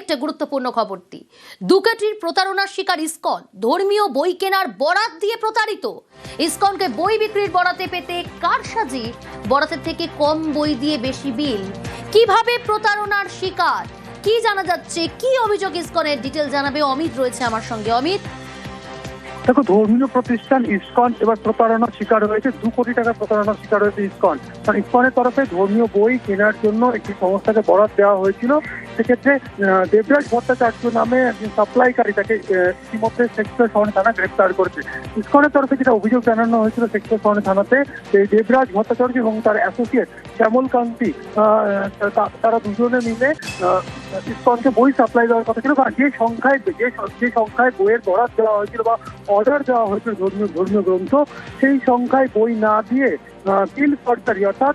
একটা গুরুত্বপূর্ণ খবরটি দুকাটির প্রতারণার শিকার ইসকন। ধর্মীয় বই কেনার বরাত দিয়ে প্রতারিত। ইসকনকে বই বিক্রির বরাতে পেতে কার সাজি? বরাতের থেকে কম বই দিয়ে বেশি বিল। কীভাবে প্রতারণার শিকার? কি জানা যাচ্ছে? কি অভিযোগ ইসকনের? ডিটেল জানাবে অমিত, রয়েছে আমার সঙ্গে। অমিত? দেখো, ধর্মীয় প্রতিষ্ঠান ইসকন এবার প্রতারণার শিকার হয়েছে। দু কোটি টাকা প্রতারণার শিকার হয়েছে ইসকন। কারণ ইসকনের তরফে ধর্মীয় বই কেনার জন্য একটি সংস্থাকে বরাদ দেওয়া হয়েছিল। সেক্ষেত্রে দেবরাজ ভট্টাচার্য নামে একজন সাপ্লাইকারী তাকে ইতিমধ্যে সেক্টর শহরে থানা গ্রেপ্তার করেছে। ইস্কনের তরফে যেটা অভিযোগ জানানো হয়েছিল সেক্টর শহরে থানাতে এই দেবরাজ ভট্টাচার্য এবং তার অ্যাসোসিয়েট শ্যামল কান্তি তারা দুজনে মিলে ইস্কনকে বই সাপ্লাই দেওয়ার কথা ছিল বা যে সংখ্যায়, যে যে সংখ্যায় বইয়ের বরাদ দেওয়া হয়েছিল বা অর্ডার দেওয়া হয়েছিল ধর্মীয় ধর্মীয় গ্রন্থ, সেই সংখ্যায় বই না দিয়ে বিল সরকারি, অর্থাৎ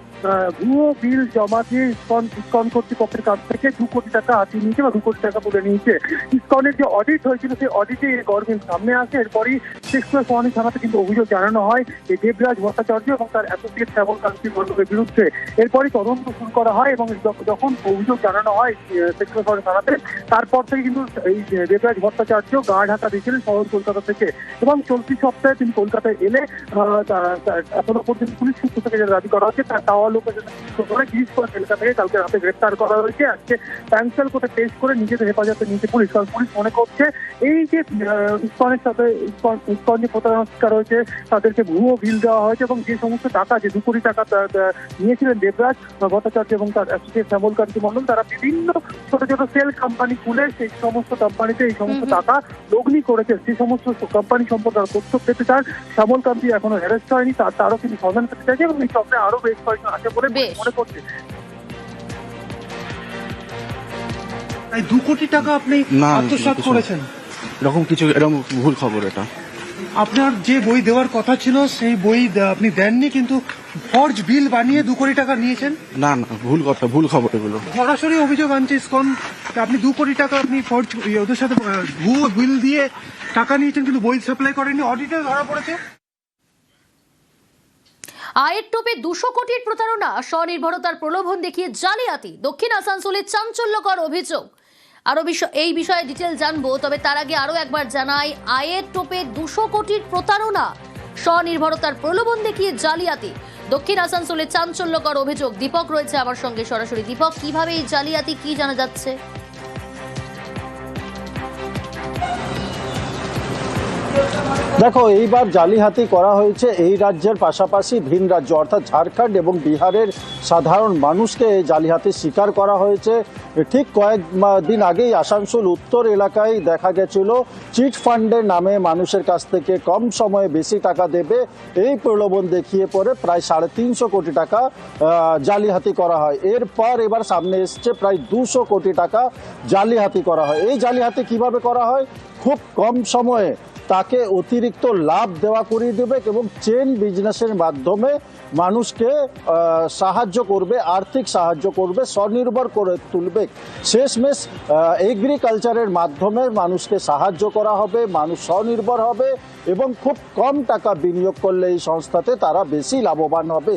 ভুয়ো বিল জমা দিয়ে ইসকন ইসকন কর্তৃপক্ষের কাছ থেকে দু কোটি টাকা হাতিয়ে নিয়েছে বা দু কোটি টাকা তুলে নিয়েছে। ইসকনের যে অডিট হয়েছিল, সেই অডিটে এই গভর্নমেন্ট সামনে আসে। এরপরই শেখপুর সোহানি থানাতে কিন্তু অভিযোগ জানানো হয় এই দেবরাজ ভট্টাচার্য এবং তার অ্যাসোসিয়েট শ্যামল কান্তি মণ্ডলের বিরুদ্ধে। এরপরই তদন্ত শুরু করা হয় এবং যখন অভিযোগ জানানো হয় শেখপুর সোহানি থানাতে, তারপর থেকে কিন্তু এই দেবরাজ ভট্টাচার্য গা ঢাকা দিয়েছিলেন শহর কলকাতা থেকে। এবং চলতি সপ্তাহে তিনি কলকাতায় এলে এখনও পর্যন্ত পুলিশ সূত্র থেকে যেটা দাবি করা হচ্ছে তার টাওয়ার লোকের করে গিরিশ করে এলাকা থেকে কালকে রাতে গ্রেপ্তার করা হয়েছে। আজকে প্যান্সেল কোর্টে টেস্ট করে নিজেদের হেফাজতে নিয়েছে পুলিশ। কারণ পুলিশ মনে করছে এই যে ইসকনের সাথে ইসকন যে প্রতারণার শিকার হয়েছে তাদেরকে ভুয়ো বিল দেওয়া হয়েছে এবং যে সমস্ত টাকা যে দু কোটি টাকা নিয়েছিলেন দেবরাজ ভট্টাচার্য এবং তার অ্যাসোসিয়েট শ্যামল কান্তি মন্ডল তারা বিভিন্ন ছোট ছোট সেল কোম্পানি খুলে সেই সমস্ত কোম্পানিতে এই সমস্ত। টাকা লগ্নি করেছে। সেই সমস্ত কোম্পানি সম্পর্কে তারা তথ্য পেতে চান শ্যামল কান্তি এখনও অ্যারেস্ট হয়নি তার তারও কিন্তু সন্ধান পেতে এবং এই চক্রে আরও বেশ কয়েকজন আছে বলে মনে করছে। তাই দু কোটি টাকা আপনি আত্মসাৎ করেছেন। এরকম কিছু এরকম ভুল খবর এটা। আপনার যে বই দেওয়ার কথা ছিল সেই বই আপনি দেননি কিন্তু ফর্জ বিল বানিয়ে দু কোটি টাকা নিয়েছেন? না না ভুল কথা ভুল খবর এগুলো। সরাসরি অভিযোগ আনছে ইসকন যে আপনি দু কোটি টাকা আপনি ফর্জ ইয়ে, ওদের সাথে ভুয়ো বিল দিয়ে টাকা নিয়েছেন কিন্তু বই সাপ্লাই করেননি অডিটে ধরা পড়েছে। আয়ের টোপে দুশো কোটির প্রতারণা, স্বনির্ভরতার প্রলোভন দেখিয়ে জালিয়াতি, দক্ষিণ আসানসোলের চাঞ্চল্যকর অভিযোগ। আরও বিষয়, এই বিষয়ে ডিটেল জানব, তবে তার আগে আরও একবার জানাই, আয়ের টোপে দুশো কোটির প্রতারণা, স্বনির্ভরতার প্রলোভন দেখিয়ে জালিয়াতি। দক্ষিণ আসানসোলে চাঞ্চল্যকর অভিযোগ। দীপক রয়েছে আমার সঙ্গে সরাসরি। দীপক, কীভাবে এই জালিয়াতি, কি জানা যাচ্ছে? দেখো, এইবার জালিহাতি করা হয়েছে এই রাজ্যের পাশাপাশি ভিন রাজ্য, অর্থাৎ ঝাড়খণ্ড এবং বিহারের সাধারণ মানুষকে এই জালিহাতির শিকার করা হয়েছে। ঠিক কয়েক দিন আগেই আসানসোল উত্তর এলাকায় দেখা গেছিল, চিট ফান্ডের নামে মানুষের কাছ থেকে কম সময়ে বেশি টাকা দেবে। এই প্রলোভন দেখিয়ে পরে প্রায় সাড়ে তিনশো কোটি টাকা জালিহাতি করা হয়। এরপর এবার সামনে এসছে প্রায় দুশো কোটি টাকা জালিহাতি করা হয়। এই জালিহাতি কীভাবে করা হয়? খুব কম সময়ে তাকে অতিরিক্ত লাভ দেওয়া করিয়ে দেবে এবং চেন বিজনেসের মাধ্যমে মানুষকে সাহায্য করবে, আর্থিক সাহায্য করবে, স্বনির্ভর করে তুলবে। শেষমেশ এগ্রিকালচারের মাধ্যমে মানুষকে সাহায্য করা হবে, মানুষ স্বনির্ভর হবে এবং খুব কম টাকা বিনিয়োগ করলে এই সংস্থাতে তারা বেশি লাভবান হবে।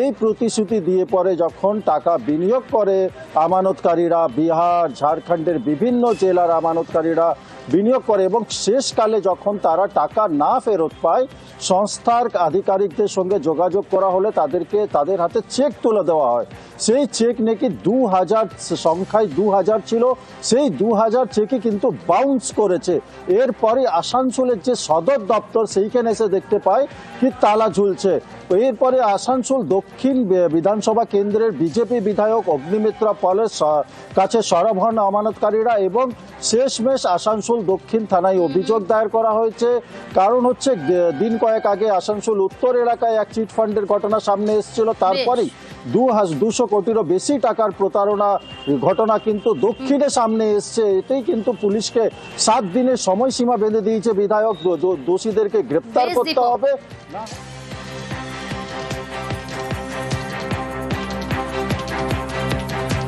এই প্রতিশ্রুতি দিয়ে পরে যখন টাকা বিনিয়োগ করে, আমানতকারীরা বিহার, ঝাড়খণ্ডের বিভিন্ন জেলার আমানতকারীরা বিনিয়োগ করে এবং শেষকালে যখন তারা টাকা না ফেরত পায়, সংস্থার আধিকারিকদের সঙ্গে যোগাযোগ করা হলে তাদেরকে তাদের হাতে চেক তুলে দেওয়া হয়। সেই চেক নাকি দু হাজার সংখ্যায় দু হাজার ছিল, সেই দু হাজার চেকই কিন্তু বাউন্স করেছে। এরপরে আসানসোলের যে সদর দপ্তর সেইখানে এসে দেখতে পায় কি তালা ঝুলছে। এরপরে আসানসোল দক্ষিণ বিধানসভা কেন্দ্রের বিজেপি বিধায়ক অগ্নিমিত্রা পলের কাছে হন আমানতকারীরা এবং শেষমেশ আসানসোল দক্ষিণ থানায় অভিযোগ দায়ের করা হয়েছে। কারণ হচ্ছে দিন কয়েক আগে আসানসোল উত্তর এলাকায় এক চিট ফান্ডের ঘটনা সামনে এসেছিল। তারপরেই দু দুশো কোটিরও বেশি টাকার প্রতারণা ঘটনা কিন্তু দক্ষিণে সামনে এসছে। এতেই কিন্তু পুলিশকে সাত দিনের সময়সীমা বেঁধে দিয়েছে বিধায়ক। দোষীদেরকে গ্রেপ্তার করতে। হবে।